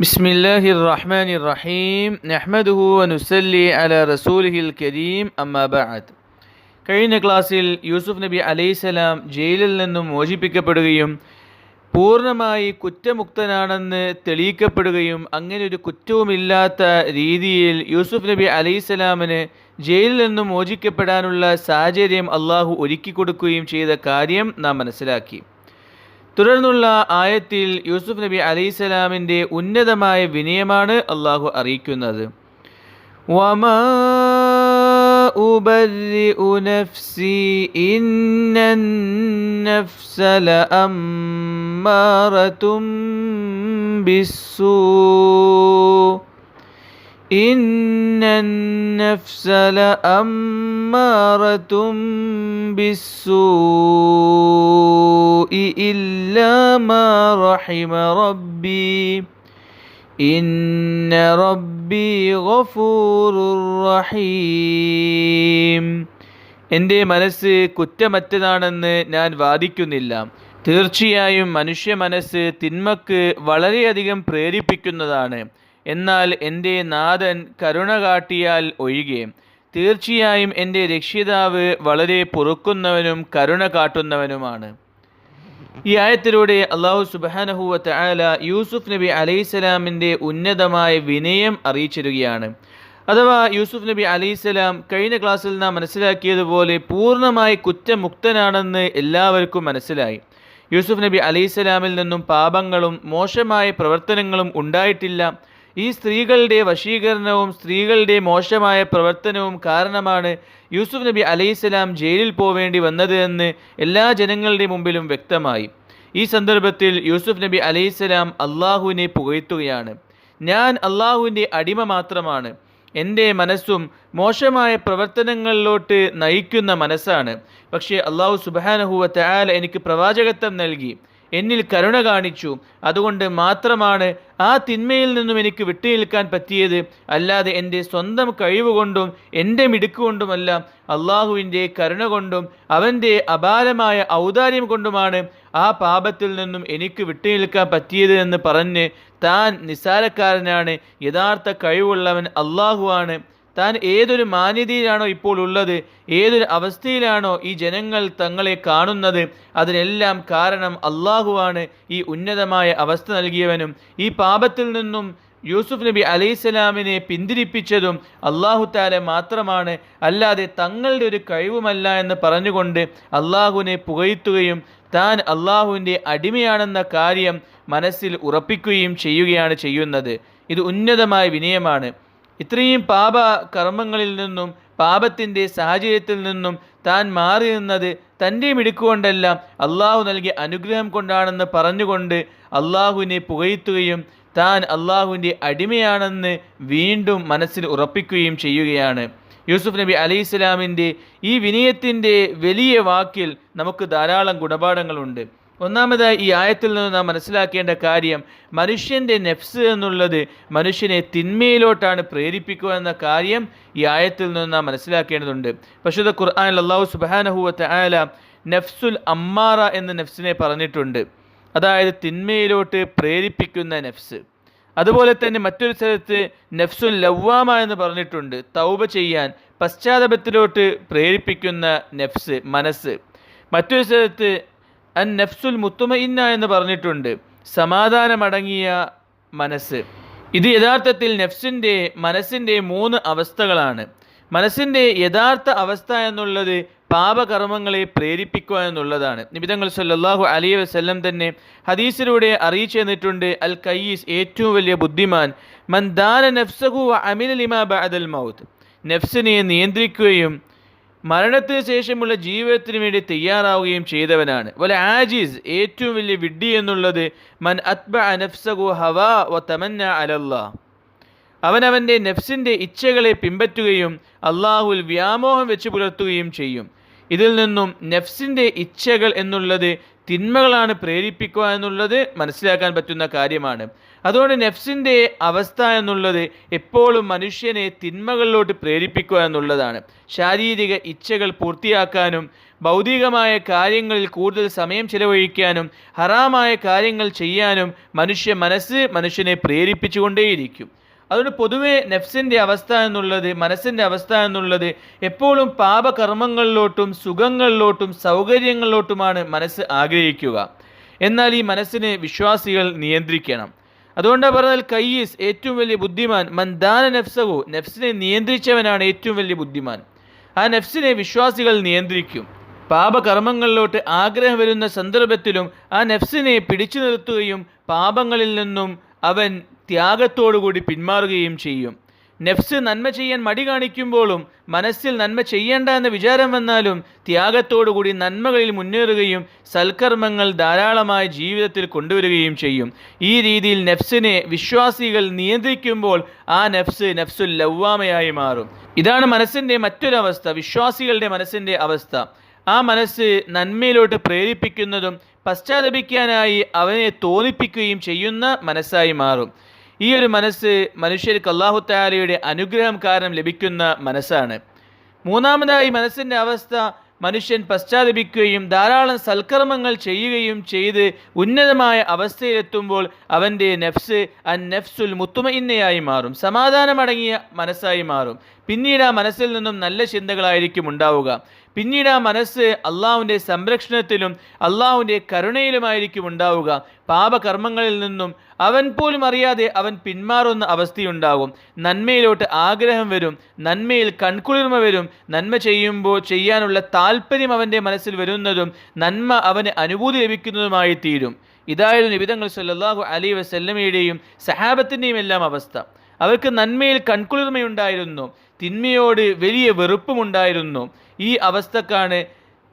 بسم الله الرحمن الرحيم نحمده ونسلي على رسوله الكريم أما بعد കഴിഞ്ഞ ക്ലാസ്സിൽ യൂസുഫ് നബി അലൈഹിസലാം ജയിലിൽ നിന്നും മോചിപ്പിക്കപ്പെടുകയും പൂർണ്ണമായി കുറ്റമുക്തനാണെന്ന് തെളിയിക്കപ്പെടുകയും അങ്ങനെ ഒരു കുറ്റവുമില്ലാത്ത രീതിയിൽ യൂസുഫ് നബി അലൈഹിസലാമിന് ജയിലിൽ നിന്നും മോചിക്കപ്പെടാനുള്ള സാഹചര്യം അള്ളാഹു ഒരുക്കി കൊടുക്കുകയും ചെയ്ത കാര്യം നാം മനസ്സിലാക്കി തുടർന്നുള്ള ആയത്തിൽ യൂസുഫ് നബി അലൈസലാമിന്റെ ഉന്നതമായ വിനയമാണ് അള്ളാഹു അറിയിക്കുന്നത്. ഇന്നഫ്സല അമ്മാറത്തും ബിസ്സൂ. إلا ما رحم ربي إن ربي غفور رحيم എൻ്റെ മനസ്സ് കുറ്റമറ്റതാണെന്ന് ഞാൻ വാദിക്കുന്നില്ല തീർച്ചയായും മനുഷ്യ മനസ്സ് തിന്മക്ക് വളരെയധികം പ്രേരിപ്പിക്കുന്നതാണ് എന്നാൽ എൻ്റെ നാഥൻ കരുണ കാട്ടിയാൽ ഒഴികെ തീർച്ചയായും എൻ്റെ രക്ഷിതാവ് വളരെ പൊറുക്കുന്നവനും കരുണ കാട്ടുന്നവനുമാണ് ഈ ആയത്തിലൂടെ അള്ളാഹു സുബാനഹുവത്ത് ആല യൂസുഫ് നബി അലൈസലാമിന്റെ ഉന്നതമായ വിനയം അറിയിച്ചിരുകയാണ്. അഥവാ യൂസുഫ് നബി അലൈസലാം കഴിഞ്ഞ ക്ലാസ്സിൽ നാം മനസ്സിലാക്കിയതുപോലെ പൂർണമായി കുറ്റമുക്തനാണെന്ന് എല്ലാവർക്കും മനസ്സിലായി. യൂസുഫ് നബി അലൈസലാമിൽ നിന്നും പാപങ്ങളും മോശമായ പ്രവർത്തനങ്ങളും ഉണ്ടായിട്ടില്ല. ഈ സ്ത്രീകളുടെ വശീകരണവും സ്ത്രീകളുടെ മോശമായ പ്രവർത്തനവും കാരണമാണ് യൂസുഫ് നബി അലൈഹിസ്സലാം ജയിലിൽ പോവേണ്ടി വന്നത് എന്ന് എല്ലാ ജനങ്ങളുടെ മുമ്പിലും വ്യക്തമായി. ഈ സന്ദർഭത്തിൽ യൂസുഫ് നബി അലൈഹിസ്സലാം അള്ളാഹുവിനെ പുകഴ്ത്തുകയാണ്. ഞാൻ അള്ളാഹുവിന്റെ അടിമ മാത്രമാണ്. എന്റെ മനസ്സും മോശമായ പ്രവർത്തനങ്ങളിലോട്ട് നയിക്കുന്ന മനസ്സാണ്. പക്ഷേ അള്ളാഹു സുബാനഹുവ ത്യാൽ എനിക്ക് പ്രവാചകത്വം നൽകി. എന്നിൽ കരുണ കാണിച്ചു. അതുകൊണ്ട് മാത്രമാണ് ആ തിന്മയിൽ നിന്നും എനിക്ക് വിട്ടുനിൽക്കാൻ പറ്റിയത്. അല്ലാതെ എന്റെ സ്വന്തം കഴിവുകൊണ്ടും എന്റെ മിടുക്കുകൊണ്ടുമല്ല അള്ളാഹുവിന്റെ കരുണ കൊണ്ടും അവന്റെ അപാരമായ ഔദാര്യം കൊണ്ടുമാണ് ആ പാപത്തിൽ നിന്നും എനിക്ക് വിട്ടുനിൽക്കാൻ പറ്റിയത് എന്ന് പറഞ്ഞ് താൻ നിസാരക്കാരനാണ് യഥാർത്ഥ കഴിവുള്ളവൻ അള്ളാഹുവാണ് താൻ ഏതൊരു മാന്യതയിലാണോ ഇപ്പോൾ ഉള്ളത് ഏതൊരു അവസ്ഥയിലാണോ ഈ ജനങ്ങൾ തങ്ങളെ കാണുന്നത് അതിനെല്ലാം കാരണം അള്ളാഹുവാണ് ഈ ഉന്നതമായ അവസ്ഥ നൽകിയവനും. ഈ പാപത്തിൽ നിന്നും യൂസുഫ് നബി അലൈഹിസ്സലാമിനെ പിന്തിരിപ്പിച്ചതും അള്ളാഹു താല മാത്രമാണ്. അല്ലാതെ തങ്ങളുടെ ഒരു കഴിവുമല്ല എന്ന് പറഞ്ഞുകൊണ്ട് അള്ളാഹുവിനെ പുകഴ്ത്തുകയും താൻ അള്ളാഹുവിന്റെ അടിമയാണെന്ന കാര്യം മനസ്സിൽ ഉറപ്പിക്കുകയും ചെയ്യുകയാണ് ചെയ്യുന്നത്. ഇത് ഉന്നതമായ വിനയമാണ്. ഇത്രയും പാപ കർമ്മങ്ങളിൽ നിന്നും പാപത്തിന്റെ സാഹചര്യത്തിൽ നിന്നും താൻ മാറി നിന്നത് തന്റെ മിടുക്കുകൊണ്ടല്ല അള്ളാഹു നൽകിയ അനുഗ്രഹം കൊണ്ടാണെന്ന് പറഞ്ഞുകൊണ്ട് അള്ളാഹുവിനെ പുകഴ്ത്തുകയും താൻ അള്ളാഹുവിന്റെ അടിമയാണെന്ന് വീണ്ടും മനസ്സിൽ ഉറപ്പിക്കുകയും ചെയ്യുകയാണ്. യൂസുഫ് നബി അലൈഹി ഇസ്ലാമിന്റെ ഈ വിനയത്തിന്റെ വലിയ വാക്കിൽ നമുക്ക് ധാരാളം ഗുണപാഠങ്ങളുണ്ട്. ഒന്നാമതായി ഈ ആയത്തിൽ നിന്ന് നാം മനസ്സിലാക്കേണ്ട കാര്യം മനുഷ്യന്റെ നെഫ്സ് എന്നുള്ളത് മനുഷ്യനെ തിന്മയിലോട്ടാണ് പ്രേരിപ്പിക്കുക എന്ന കാര്യം ഈ ആയത്തിൽ നിന്ന് നാം മനസ്സിലാക്കേണ്ടതുണ്ട്. പശുദ്ധ ഖുർആൻ അള്ളാഹു സുബാനഹുവത്ത് ആല നെഫ്സുൽ അമ്മാറ എന്ന നെഫ്സിനെ പറഞ്ഞിട്ടുണ്ട്. അതായത് തിന്മയിലോട്ട് പ്രേരിപ്പിക്കുന്ന നെഫ്സ്. അതുപോലെ തന്നെ മറ്റൊരു സ്ഥലത്ത് നെഫ്സുൽ ലവ്വാമ എന്ന് പറഞ്ഞിട്ടുണ്ട്. തൗബ ചെയ്യാൻ പശ്ചാത്തലത്തിലോട്ട് പ്രേരിപ്പിക്കുന്ന നെഫ്സ് മനസ്സ്. മറ്റൊരു സ്ഥലത്ത് അൻ നഫ്സുൽ മുത്തുമയിന്ന എന്ന് പറഞ്ഞിട്ടുണ്ട്. സമാധാനമടങ്ങിയ മനസ്സ്. ഇത് യഥാർത്ഥത്തിൽ നഫ്സിന്റെ മനസ്സിന്റെ മൂന്ന് അവസ്ഥകളാണ്. മനസ്സിന്റെ യഥാർത്ഥ അവസ്ഥ എന്നുള്ളത് പാപകർമ്മങ്ങളെ പ്രേരിപ്പിക്കുക എന്നുള്ളതാണ്. നിബിതങ്ങൾ സല്ലാഹു അലി വസ്ല്ലം തന്നെ ഹദീസിലൂടെ അറിയിച്ചു തന്നിട്ടുണ്ട് അൽ കയ്യീസ് ഏറ്റവും വലിയ ബുദ്ധിമാൻ മന്ദാന നഫ്സഹു അമിന ലിമാ ബഅദൽ മൗത്ത്. നെഫ്സിനെ നിയന്ത്രിക്കുകയും മരണത്തിന് ശേഷമുള്ള ജീവിതത്തിന് വേണ്ടി തയ്യാറാവുകയും ചെയ്തവനാണ്. പോലെ ആജീസ് ഏറ്റവും വലിയ വിഡ്ഢി എന്നുള്ളത് മൻ അത്ബ അനഫ്സഗു ഹവ വ തമന്ന അലല്ലാ. അവനവന്റെ നെഫ്സിന്റെ ഇച്ഛകളെ പിൻപറ്റുകയും അള്ളാഹുൽ വ്യാമോഹം വെച്ച് പുലർത്തുകയും ചെയ്യും. ഇതിൽ നിന്നും നെഫ്സിന്റെ ഇച്ഛകൾ എന്നുള്ളത് തിന്മകളാണ് പ്രേരിപ്പിക്കുക എന്നുള്ളത് മനസ്സിലാക്കാൻ പറ്റുന്ന കാര്യമാണ്. അതുകൊണ്ട് നെഫ്സിന്റെ അവസ്ഥ എന്നുള്ളത് എപ്പോഴും മനുഷ്യനെ തിന്മകളിലോട്ട് പ്രേരിപ്പിക്കുക എന്നുള്ളതാണ്. ശാരീരിക ഇച്ഛകൾ പൂർത്തിയാക്കാനും ഭൗതികമായ കാര്യങ്ങളിൽ കൂടുതൽ സമയം ചിലവഴിക്കാനും ഹറാമായ കാര്യങ്ങൾ ചെയ്യാനും മനുഷ്യ മനസ്സ് മനുഷ്യനെ പ്രേരിപ്പിച്ചുകൊണ്ടേയിരിക്കും. അതുകൊണ്ട് പൊതുവേ നെഫ്സിന്റെ അവസ്ഥ എന്നുള്ളത് മനസ്സിന്റെ അവസ്ഥ എന്നുള്ളത് എപ്പോഴും പാപകർമ്മങ്ങളിലോട്ടും സുഖങ്ങളിലോട്ടും സൗകര്യങ്ങളിലോട്ടുമാണ് മനസ്സ് ആഗ്രഹിക്കുക. എന്നാൽ ഈ മനസ്സിനെ വിശ്വാസികൾ നിയന്ത്രിക്കണം. അതുകൊണ്ടാണ് പറഞ്ഞാൽ കയ്യീസ് ഏറ്റവും വലിയ ബുദ്ധിമാൻ. മന്ദാന നെഫ്സഹു. നെഫ്സിനെ നിയന്ത്രിച്ചവനാണ് ഏറ്റവും വലിയ ബുദ്ധിമാൻ. ആ നെഫ്സിനെ വിശ്വാസികൾ നിയന്ത്രിക്കും. പാപകർമ്മങ്ങളിലോട്ട് ആഗ്രഹം വരുന്ന സന്ദർഭത്തിലും ആ നെഫ്സിനെ പിടിച്ചു നിർത്തുകയും പാപങ്ങളിൽ നിന്നും അവൻ ത്യാഗത്തോടുകൂടി പിന്മാറുകയും ചെയ്യും. നെഫ്സ് നന്മ ചെയ്യാൻ മടി കാണിക്കുമ്പോഴും മനസ്സിൽ നന്മ ചെയ്യേണ്ട എന്ന വിചാരം വന്നാലും ത്യാഗത്തോടുകൂടി നന്മകളിൽ മുന്നേറുകയും സൽക്കർമ്മങ്ങൾ ധാരാളമായി ജീവിതത്തിൽ കൊണ്ടുവരികയും ചെയ്യും. ഈ രീതിയിൽ നെഫ്സിനെ വിശ്വാസികൾ നിയന്ത്രിക്കുമ്പോൾ ആ നെഫ്സ് നെഫ്സുൽ ലവ്വാമയായി മാറും. ഇതാണ് മനസ്സിന്റെ മറ്റൊരവസ്ഥ വിശ്വാസികളുടെ മനസ്സിന്റെ അവസ്ഥ. ആ മനസ്സ് നന്മയിലോട്ട് പ്രേരിപ്പിക്കുന്നതും പശ്ചാത്തപിക്കാനായി അവനെ തോന്നിപ്പിക്കുകയും ചെയ്യുന്ന മനസ്സായി മാറും. ഈ ഒരു മനസ്സ് മനുഷ്യർക്ക് അള്ളാഹു താലയുടെ അനുഗ്രഹം കാരണം ലഭിക്കുന്ന മനസ്സാണ്. മൂന്നാമതായി മനസ്സിന്റെ അവസ്ഥ മനുഷ്യൻ പശ്ചാത്തപിക്കുകയും ധാരാളം സൽക്കർമ്മങ്ങൾ ചെയ്യുകയും ചെയ്ത് ഉന്നതമായ അവസ്ഥയിലെത്തുമ്പോൾ അവന്റെ നെഫ്സ് അൻ നെഫ്സുൽ മുത്തുമയിന്നയായി മാറും. സമാധാനമടങ്ങിയ മനസ്സായി മാറും. പിന്നീട് ആ മനസ്സിൽ നിന്നും നല്ല ചിന്തകളായിരിക്കും ഉണ്ടാവുക. പിന്നീട് ആ മനസ്സ് അള്ളാഹുവിന്റെ സംരക്ഷണത്തിലും അള്ളാഹുവിന്റെ കരുണയിലുമായിരിക്കും ഉണ്ടാവുക. പാപകർമ്മങ്ങളിൽ നിന്നും അവൻ പോലും അറിയാതെ അവൻ പിന്മാറുന്ന അവസ്ഥയുണ്ടാകും. നന്മയിലോട്ട് ആഗ്രഹം വരും. നന്മയിൽ കൺകുളിർമ വരും. നന്മ ചെയ്യുമ്പോൾ ചെയ്യാനുള്ള താല്പര്യം അവന്റെ മനസ്സിൽ വരുന്നതും നന്മ അവന് അനുഭൂതി ലഭിക്കുന്നതുമായി തീരും ഇതായിരുന്നു നിബിതങ്ങൾ സല്ലാഹു അലൈ വസല്ലമയുടെയും സഹാബത്തിന്റെയും എല്ലാം അവസ്ഥ. അവർക്ക് നന്മയിൽ കൺകുളിർമയുണ്ടായിരുന്നു. തിന്മയോട് വലിയ വെറുപ്പുമുണ്ടായിരുന്നു. ഈ അവസ്ഥക്കാണ്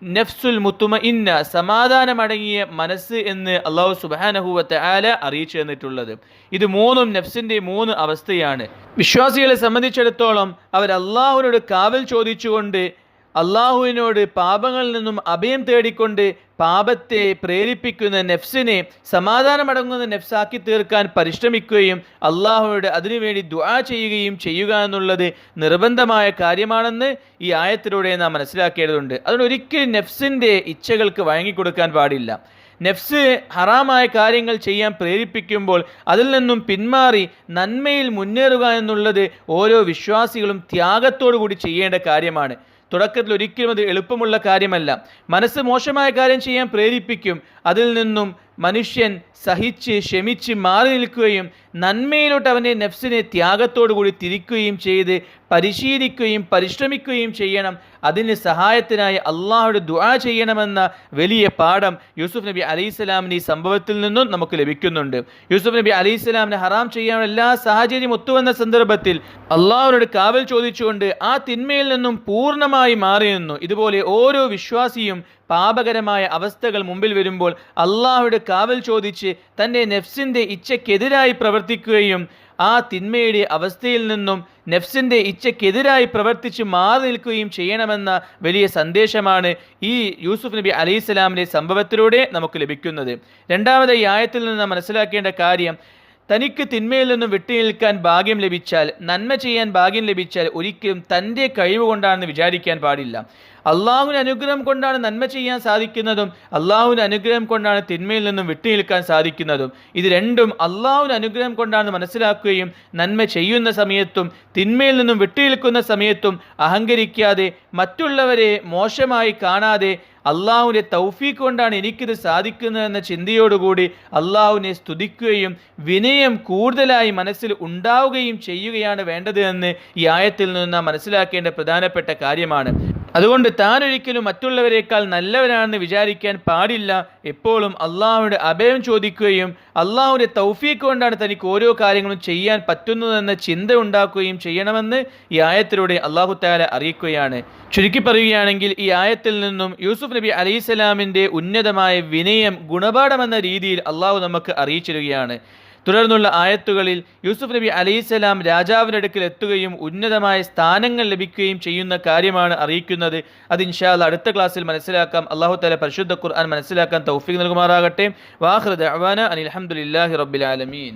നഫ്സുൽ മുത്തുമ ഇന്ന സമാധാനമടങ്ങിയ മനസ്സ് എന്ന് അള്ളാഹു സുബാനഹുവത്തെ ആല അറിയിച്ചു തന്നിട്ടുള്ളത്. ഇത് മൂന്നും നഫ്സിന്റെ മൂന്ന് അവസ്ഥയാണ്. വിശ്വാസികളെ സംബന്ധിച്ചിടത്തോളം അവർ അള്ളാഹുവിനോട് കാവൽ ചോദിച്ചുകൊണ്ട് അള്ളാഹുവിനോട് പാപങ്ങളിൽ നിന്നും അഭയം തേടിക്കൊണ്ട് പാപത്തെ പ്രേരിപ്പിക്കുന്ന നെഫ്സിനെ സമാധാനമടങ്ങുന്ന നെഫ്സാക്കി തീർക്കാൻ പരിശ്രമിക്കുകയും അള്ളാഹുവോട് അതിനുവേണ്ടി ദുആ ചെയ്യുകയും ചെയ്യുക എന്നുള്ളത് നിർബന്ധമായ കാര്യമാണെന്ന് ഈ ആയത്തിലൂടെ നാം മനസ്സിലാക്കേണ്ടതുണ്ട്. അതുകൊണ്ട് ഒരിക്കലും നെഫ്സിന്റെ ഇച്ഛകൾക്ക് വഴങ്ങിക്കൊടുക്കാൻ പാടില്ല. നെഫ്സ് ഹറാമായ കാര്യങ്ങൾ ചെയ്യാൻ പ്രേരിപ്പിക്കുമ്പോൾ അതിൽ നിന്നും പിന്മാറി നന്മയിൽ മുന്നേറുക എന്നുള്ളത് ഓരോ വിശ്വാസികളും ത്യാഗത്തോടു കൂടി ചെയ്യേണ്ട കാര്യമാണ്. തുടക്കത്തിൽ ഒരിക്കലും അത് എളുപ്പമുള്ള കാര്യമല്ല. മനസ്സ് മോശമായ കാര്യം ചെയ്യാൻ പ്രേരിപ്പിക്കും. അതിൽ നിന്നും മനുഷ്യൻ സഹിച്ച് ക്ഷമിച്ച് മാറി നിൽക്കുകയും നന്മയിലോട്ട് അവന്റെ നെഫ്സിനെ കൂടി തിരിക്കുകയും ചെയ്ത് പരിശീലിക്കുകയും പരിശ്രമിക്കുകയും ചെയ്യണം. അതിന് സഹായത്തിനായി അള്ളാഹുടെ ദുആ ചെയ്യണമെന്ന വലിയ പാഠം യൂസുഫ് നബി അലൈഹിസ്സലാമിന്റെ ഈ സംഭവത്തിൽ നിന്നും നമുക്ക് ലഭിക്കുന്നുണ്ട്. യൂസുഫ് നബി അലൈഹിസ്സലാമിനെ ഹറാം ചെയ്യാനുള്ള എല്ലാ സാഹചര്യം ഒത്തുവന്ന സന്ദർഭത്തിൽ അള്ളാഹുനോട് കാവൽ ചോദിച്ചുകൊണ്ട് ആ തിന്മയിൽ നിന്നും പൂർണമായി മാറി നിന്നു ഇതുപോലെ ഓരോ വിശ്വാസിയും പാപകരമായ അവസ്ഥകൾ മുമ്പിൽ വരുമ്പോൾ അള്ളാഹുയുടെ കാവൽ ചോദിച്ച് തന്റെ നെഫ്സിന്റെ ഇച്ഛക്കെതിരായി പ്രവർത്തിക്കുകയും ആ തിന്മയുടെ അവസ്ഥയിൽ നിന്നും നെഫ്സിന്റെ ഇച്ഛക്കെതിരായി പ്രവർത്തിച്ച് മാറി നിൽക്കുകയും ചെയ്യണമെന്ന വലിയ സന്ദേശമാണ് ഈ യൂസുഫ് നബി അലൈഹി സ്വലാമിന്റെ സംഭവത്തിലൂടെ നമുക്ക് ലഭിക്കുന്നത്. രണ്ടാമത് ഈ ആയത്തിൽ നിന്ന് മനസ്സിലാക്കേണ്ട കാര്യം തനിക്ക് തിന്മയിൽ നിന്നും വിട്ടു നിൽക്കാൻ ഭാഗ്യം ലഭിച്ചാൽ നന്മ ചെയ്യാൻ ഭാഗ്യം ലഭിച്ചാൽ ഒരിക്കലും തന്റെ കഴിവ് കൊണ്ടാണെന്ന് വിചാരിക്കാൻ പാടില്ല. അള്ളാഹുവിന് അനുഗ്രഹം കൊണ്ടാണ് നന്മ ചെയ്യാൻ സാധിക്കുന്നതും അള്ളാഹുവിന് അനുഗ്രഹം കൊണ്ടാണ് തിന്മയിൽ നിന്നും വിട്ടുനിൽക്കാൻ സാധിക്കുന്നതും. ഇത് രണ്ടും അള്ളാഹുവിന് അനുഗ്രഹം കൊണ്ടാണ് മനസ്സിലാക്കുകയും നന്മ ചെയ്യുന്ന സമയത്തും തിന്മയിൽ നിന്നും വിട്ടുനിൽക്കുന്ന സമയത്തും അഹങ്കരിക്കാതെ മറ്റുള്ളവരെ മോശമായി കാണാതെ അള്ളാഹുവിന്റെ തൗഫീഖ് കൊണ്ടാണ് എനിക്കിത് സാധിക്കുന്നതെന്ന ചിന്തയോടുകൂടി അള്ളാഹുവിനെ സ്തുതിക്കുകയും വിനയം കൂടുതലായി മനസ്സിൽ ഉണ്ടാവുകയും ചെയ്യുകയാണ് വേണ്ടത് എന്ന് ഈ ആയത്തിൽ നിന്ന് മനസ്സിലാക്കേണ്ട പ്രധാനപ്പെട്ട കാര്യമാണ്. അതുകൊണ്ട് താൻ ഒരിക്കലും മറ്റുള്ളവരെക്കാൾ നല്ലവനാണെന്ന് വിചാരിക്കാൻ പാടില്ല. എപ്പോഴും അള്ളാഹുവിന്റെ അഭയം ചോദിക്കുകയും അള്ളാഹുവിന്റെ തൗഫീഖ് കൊണ്ടാണ് തനിക്ക് ഓരോ കാര്യങ്ങളും ചെയ്യാൻ പറ്റുന്നതെന്ന ചിന്ത ഉണ്ടാക്കുകയും ചെയ്യണമെന്ന് ഈ ആയത്തിലൂടെ അള്ളാഹു താല അറിയിക്കുകയാണ്. ചുരുക്കി പറയുകയാണെങ്കിൽ ഈ ആയത്തിൽ നിന്നും യൂസുഫ് നബി അലൈഹിസ്സലാമിന്റെ ഉന്നതമായ വിനയം ഗുണപാഠമെന്ന രീതിയിൽ അള്ളാഹു നമുക്ക് അറിയിച്ചിരുകയാണ് തുടർന്നുള്ള ആയത്തുകളിൽ യൂസുഫ് നബി അലൈഹിസ്സലാം രാജാവിന്റെ അടുക്കൽ എത്തുകയും ഉന്നതമായ സ്ഥാനങ്ങൾ ലഭിക്കുകയും ചെയ്യുന്ന കാര്യമാണ് അറിയിക്കുന്നത്. അത് ഇൻഷാല്ല അടുത്ത ക്ലാസ്സിൽ മനസ്സിലാക്കാം. അള്ളാഹു താല പരിശുദ്ധ ഖുർആൻ മനസ്സിലാക്കാൻ തൗഫീഖ് നൽകുമാറാകട്ടെ. വാഹൃദ് അവാന അനിൽ അഹമ്മദില്ലാഹി റബ്ബിൽ ആലമീൻ.